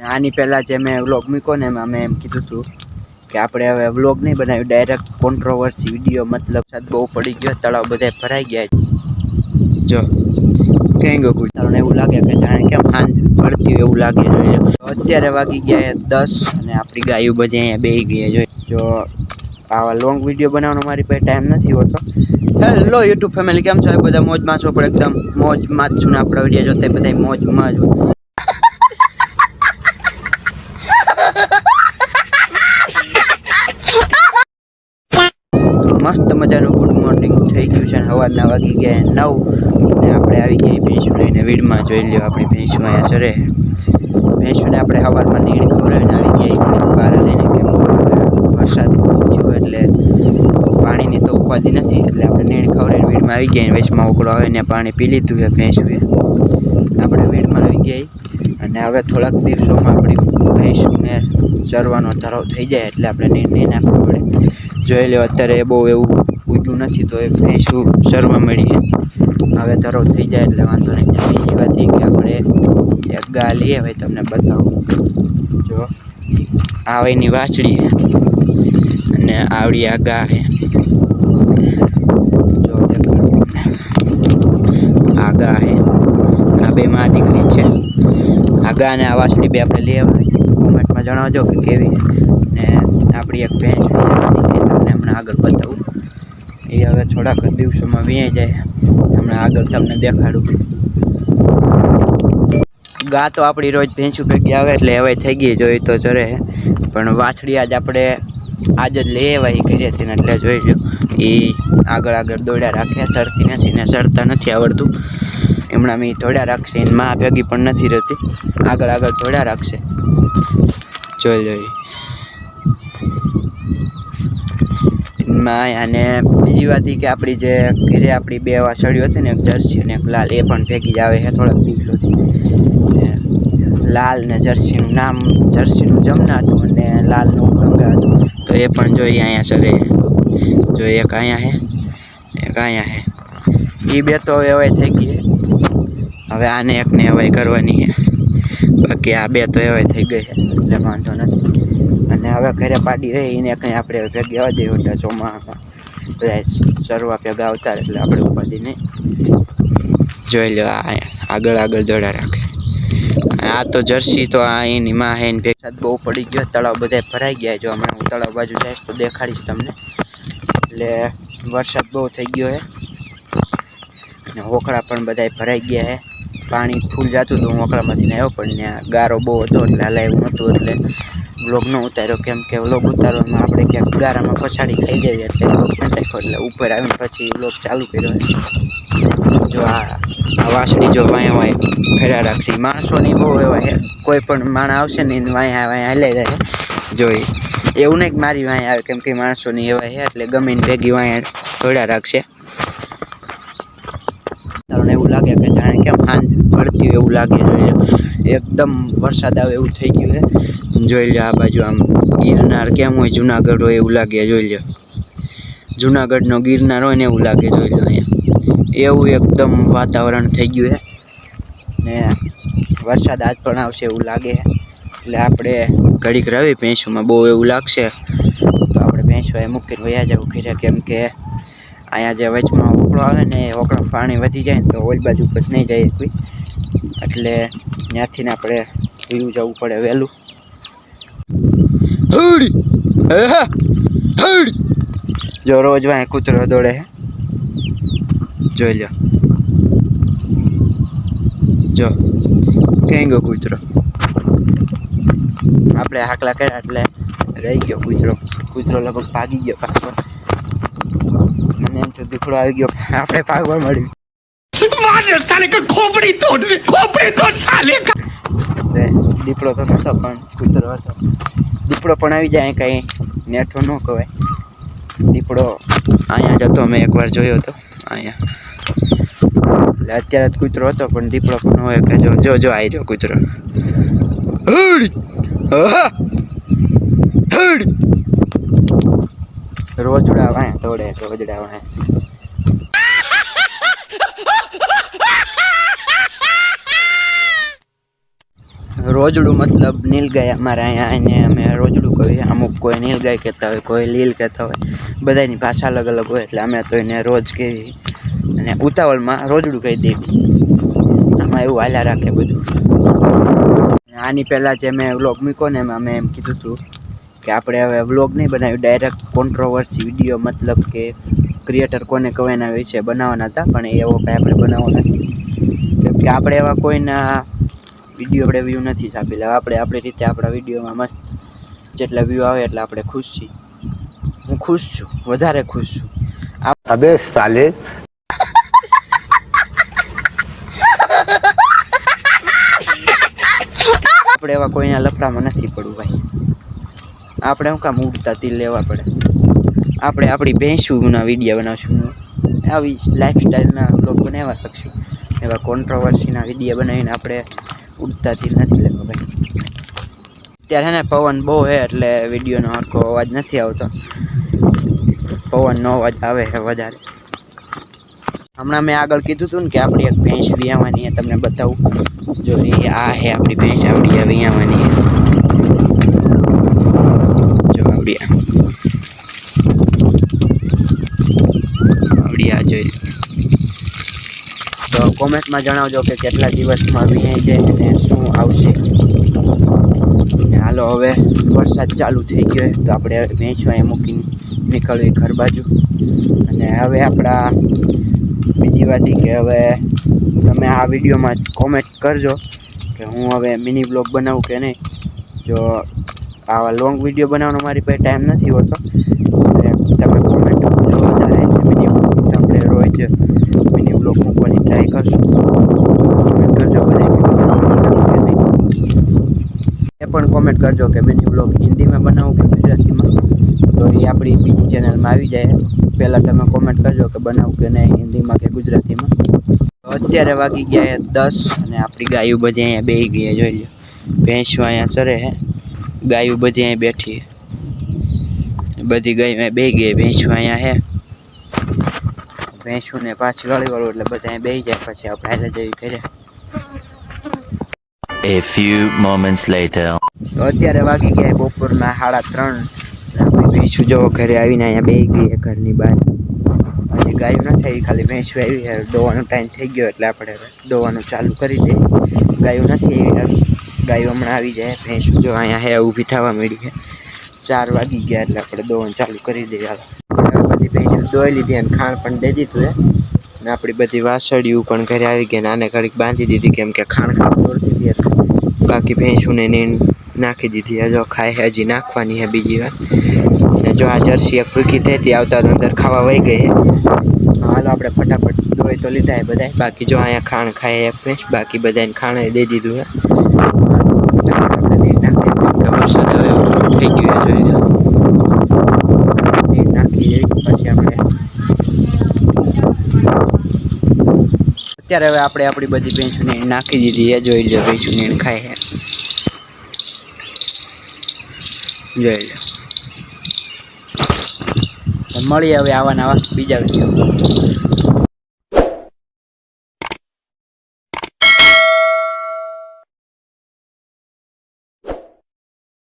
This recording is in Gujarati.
આની પહેલાં જે મેં વ્લોગ મૂક્યો ને એમાં મેં એમ કીધું હતું કે આપણે હવે વ્લોગ નહીં બનાવ્યું ડાયરેક્ટ કોન્ટ્રોવર્સી વીડિયો મતલબ સાદ બહુ પડી ગયો, તળાવ બધા ભરાઈ ગયા જો, ક્યાંય ગયો કોઈ? તમને એવું લાગે કે જાણે કેમ હાંજ પડતી હોય એવું લાગે. જોઈએ અત્યારે વાગી ગયા દસ અને આપણી ગાયું બધી અહીંયા બેહી ગઈ જોઈએ જો આવા લોંગ વીડિયો બનાવવાનો મારી પાસે ટાઈમ નથી હોતો. હેલો યુટ્યુબ ફેમિલી, કેમ છો? એ બધા મોજમાં છો પણ એકદમ મોજમાં જ છું ને આપણા વીડિયો જોતા બધા મોજમાં જ હોય. મસ્ત મજાનું ગુડ મોર્નિંગ થઈ ગયું છે અને સવારના વાગી ગયા નવ. અને આપણે આવી ગઈ ભેંસું લઈને વીડમાં જોઈ લ્યો આપણી ભેંસું અહીંયા ચરે. ભેંસુને આપણે સવારમાં નીણ ખવડાવીને આવી એક બહાર લઈને કેમ વરસાદ થયો એટલે પાણીની તો ઉપાધિ નથી. એટલે આપણે નીણ ખવડાવીને વીડમાં આવી ગયા વેચમાં ઉકળો આવે ને પાણી પી લીધું છે ભેંસુએ. આપણે વીડમાં આવી ગઈ અને હવે થોડાક દિવસોમાં આપણી ભેંસને ચરવાનો ધરાવ થઈ જાય એટલે આપણે નીણ નહીં નાખવું પડે. જોઈ લો અત્યારે બહુ એવું ઉગ્યું નથી તો એક ભેંસું ચરવા મળીએ. હવે ધરો થઈ જાય એટલે વાંધો નહીં. બીજી વાત એ કે આપણે એક ગા લઈએ, હવે તમને બતાવું. જો આ હવે એની વાછડી અને આવડી આ ગા છે. જો આ ગા છે. આ બે માં દીકરી છે. આ ગા અને આ વાછડી બે આપણે લઈ આવ્યા કોમેન્ટમાં જણાવજો કે કેવી ને આપણી એક ભેંસ એ તમને આગળ બતાવું. એ હવે થોડાક દિવસોમાં વીએ જાય. હમણાં આગળ તમને દેખાડું. ગા તો આપણી રોજ ભેંસું ભેગી આવે એટલે હવે થઈ ગઈ, જોઈ તો ચરે. પણ વાછડી આજ આપણે આજ જ લઈ આવ્યા ઘરેથી ને એટલે જોઈ લો એ આગળ આગળ દોડ્યા રાખ્યા ચડતી નથી ને ચડતા નથી આવડતું. હમણાં મેં દોડ્યા રાખશે એની માં ભેગી પણ નથી રહેતી. આગળ આગળ દોડ્યા રાખશે. જોઈ લો ઈ. માં અને બીજી વાત એ કે આપણી જે ઘરે આપણી બે વાસળીઓ હતી ને, એક જર્સી અને એક લાલ, એ પણ ભેગી જ આવે છે થોડાક દિવસોથી. લાલ ને જર્સીનું નામ, જર્સીનું જમના હતું અને લાલનું ગંગા હતું. તો એ પણ જોઈએ અહીંયા સરે જો એક અહીંયા છે, એક અહીંયા છે. એ બે તો હવે હવાઈ થઈ ગઈ હવે આને એકને એવાય કરવાની છે. બાકી આ બે તો એવાય થઈ ગઈ છે, એટલે વાંધો નથી. અને હવે ઘરે પાડી રહી, એને કંઈ આપણે ભેગી આવવા દઈએ એટલે ચોમામાં બધા સરવા ભેગા આવતા એટલે આપણે ઉપાધિ નહીં જોઈ લો આગળ આગળ દોડા રાખે. આ તો જર્સી તો આ એની માં હે એની ભેગા. બહુ પડી ગયો, તળાવ બધા ભરાઈ ગયા જો હમણાં હું તળાવ બાજુ જઈશ તો દેખાડીશ તમને. એટલે વરસાદ બહુ થઈ ગયો છે અને હોકળા પણ બધા ભરાઈ ગયા છે પાણી ફૂલ જતું હતું હું હોકળામાંથી આવ્યો, પણ ત્યાં ગારો બહુ હતો એટલે હાલે એવું નહોતું, એટલે વ્લોગ ન ઉતાર્યો. કેમ કે વ્લોગ ઉતારવામાં આપણે ક્યાંક ગારામાં પછાડી ખાઈ જઈએ એટલે વ્લોગ ન નાખ્યો એટલે ઉપર આવીને પછી વ્લોગ ચાલુ કર્યો. જો આ વાસળી જો વાંયા વાંય ફેરા રાખશે. માણસોની બહુ એવા કોઈ પણ માણસ આવશે ને એને વાંયા વાંયા હલાઈ રહે. જોઈ એવું નહીં મારી વાંય આવે, કેમ કે માણસોની એવા હે, એટલે ગમીને ભેગી વાંયા થોડા રાખશે. તમને એવું લાગે કે પડતી હોય એવું લાગે જોઈએ એકદમ વરસાદ આવે એવું થઈ ગયું છે. જોઈ લો આ બાજુ આમ ગિરનાર કેમ હોય જુનાગઢ હોય એવું લાગે, જોઈ લો જુનાગઢનો ગિરનાર હોય ને એવું લાગે, જોઈ લો અહીંયા. એવું એકદમ વાતાવરણ થઈ ગયું છે. ને વરસાદ આજ પણ આવશે એવું લાગે એટલે આપણે ઘડીક રવી ભેંસોમાં બહુ એવું લાગશે. તો આપણે ભેંસો એ મૂકીને વયા જવું ખીરે કેમ કે અહીંયા જે વચમાં ઓકળો આવે ને એ ઓકળો પાણી વધી જાય ને તો ઓલ બાજુ પર નહીં જાય કોઈ. એટલે ત્યાંથી ને આપણે પીવું જવું પડે વહેલું. જો રોજ વાય કૂતરો દોડે જોઈ લો જો ક્યાં ગયો કૂતરો. આપણે હાકલા કર્યા એટલે રહી ગયો કૂતરો. કૂતરો લગભગ ભાગી ગયો પાછો. મને એમ તો દીકડો આવી ગયો. આપણે ભાગવા મળ્યું. मार साले का खोपड़ी तोड़ खोपड़ी तोड़ साले का એટલે દીપડો તો નહોતો પણ કૂતરો હતો દીપડો પણ આવી જાય કંઈ નેઠો ન કહેવાય દીપડો અહીંયા જ હતો મેં એકવાર જોયો હતો અહીંયા એટલે અત્યારે જ કૂતરો હતો પણ દીપડો પણ હોય કે જો જો જો આવી રહ્યો કૂતરો હળી આહા! હળી રોજડા વાય દોડે રોજડા વાય રોજડું મતલબ નીલગાય અમારે અહીંયા એને અમે રોજડું કહીએ અમુક કોઈ નીલગાય કહેતા હોય, કોઈ લીલ કહેતા હોય. બધાની ભાષા અલગ અલગ હોય એટલે અમે તો એને રોજ કહીએ. અને ઉતાવળમાં રોજડું કહી દઈએ. આમાં એવું હાલ્યા રાખે બધું. આની પહેલાં જે મેં વ્લોગ મૂક્યો ને એમાં મેં એમ કીધું હતું કે આપણે હવે વ્લોગ નહીં બનાવ્યું ડાયરેક્ટ કોન્ટ્રોવર્સી વીડિયો મતલબ કે ક્રિએટર કોને કહેવાય એના વિશે બનાવવાના હતા, પણ એવો કાંઈ આપણે બનાવવો નથી. કેમ કે આપણે એવા કોઈના વીડિયો આપણે વ્યૂ નથી છાપેલા આપણે આપણી રીતે આપણા વિડીયોમાં મસ્ત જેટલા વ્યૂ આવે એટલા આપણે ખુશ છીએ. હું ખુશ છું વધારે ખુશ છું. અબે સાલે. આપણે એવા કોઈના લફડામાં નથી પડવું ભાઈ. આપણે શું કામ ઉડતા તીર લેવા પડે. આપણે આપણી ભેંસુના વીડિયો બનાવશું. આવી લાઈફસ્ટાઈલના બ્લોગ બનાવવા શકશું એવા કોન્ટ્રોવર્સીના વીડિયો બનાવીને આપણે ઉડતા તીર નથી લેવા ભાઈ. અત્યારે છે ને પવન બહુ છે એટલે વિડીયોનો હરખો અવાજ નથી આવતો. પવનનો અવાજ આવે છે વધારે. હમણાં મેં આગળ કીધું હતું ને કે આપણી એક ભેંસ વિયાવાની તમને બતાવું. જો આ હે આપણી ભેંસ, આપણી વિયાવાની છે જો આપણી આ. આપણી આ જોઈ તો કોમેન્ટમાં જણાવજો કે કેટલા દિવસમાં વિયાઈ જાય અને શું આવશે. હાલો હવે વરસાદ ચાલુ થઈ ગયો તો આપણે ભેંસો અહીંયા મૂકીને નીકળવી ઘર બાજુ. અને હવે આપણા બીજી વાત કે હવે તમે આ વિડીયોમાં કોમેન્ટ કરજો કે હું હવે મિની બ્લોગ બનાવું કે નહીં. જો આવા લોંગ વીડિયો બનાવવાનો મારી પાસે ટાઈમ નથી હોતો એટલે તમે કોમેન્ટ કરજો વધારે છે મિની બ્લોગ તો આપણે રોજ મિની બ્લોગ મૂકવાની ટ્રાય કરશું કોમેન્ટ કરજો બધા એ પણ કોમેન્ટ કરજો કે મિની બ્લોગ હિન્દીમાં બનાવું કે ગુજરાતીમાં. તો એ આપણી બીજી ચેનલમાં આવી જાય. પહેલાં તમે કોમેન્ટ કરજો કે બનાવું કે નહીં, હિન્દીમાં કે ગુજરાતીમાં. અત્યારે વાગી ગયા દસ અને આપણી ગાયું બધી અહીંયા બેહી ગઈ જોઈ લો ભેંસો અહીંયા ચરે હે ગાયું બધી અહીંયા બેઠી બધી ગાયો બેહી ગઈ ભેંસો અહીંયા છે. ભેંસુને પાછી વાળી વાળું એટલે બધા અહીંયા બેહી જાય. પછી આપણે હાલે જેવી કરે A few moments later. તો અત્યારે વાગી ગયા બપોરના સાડા ત્રણ. ભેંસું જો ઘરે આવીને અહીંયા બે ગઈ ઘરની બહાર. હજી ગાયું ન થઈ ખાલી ભેંસું આવી છે. દોવાનો ટાઈમ થઈ ગયો એટલે આપણે દોવાનું ચાલુ કરી દઈએ. ગાયું નથી આવી આવી ગાયું હમણાં આવી જાય. ભેંસું જો અહીંયા હે, ઊભી થવા મળી છે. ચાર વાગી ગયા એટલે આપણે દોવાનું ચાલુ કરી દઈએ. હાલો. ભેંસું દોઈ લીધી અને ખાણ પણ દઈ દીધું છે. ને આપણી બધી વાસળીઓ પણ ઘરે આવી ગઈ ને આને ઘડીક બાંધી દીધી કેમ કે ખાણ ખાણ દોડી દીધી એટલે બાકી ભેંસુને નીણ નાખી દીધી. છે જો ખાય છે હજી નાખવાની છે બીજી વાર. ને જો આ જર્સી એક ભૂખી થઈ હતી આવતા તો અંદર ખાવા વહી ગઈ છે. હાલો આપણે ફટાફટ દોઈ તો લીધા છે બધા બાકી જો અહીંયા ખાણ ખાય એક ભેંસ બાકી બધાને ખાણે દઈ દીધું છે. આપણે નીણ નાખી દીધું કે વરસાદ આવે એવું થઈ ગયું છે જોઈ લો. નીણ નાખી દેવી પછી આપણે અત્યારે હવે આપણે આપણી બધી ભેંસું નીણ નાખી દીધી એ જોઈ લો ભેંસું નીણ ખાય છે. જોઈ લો મળીએ હવે આવા બીજા વીડિયો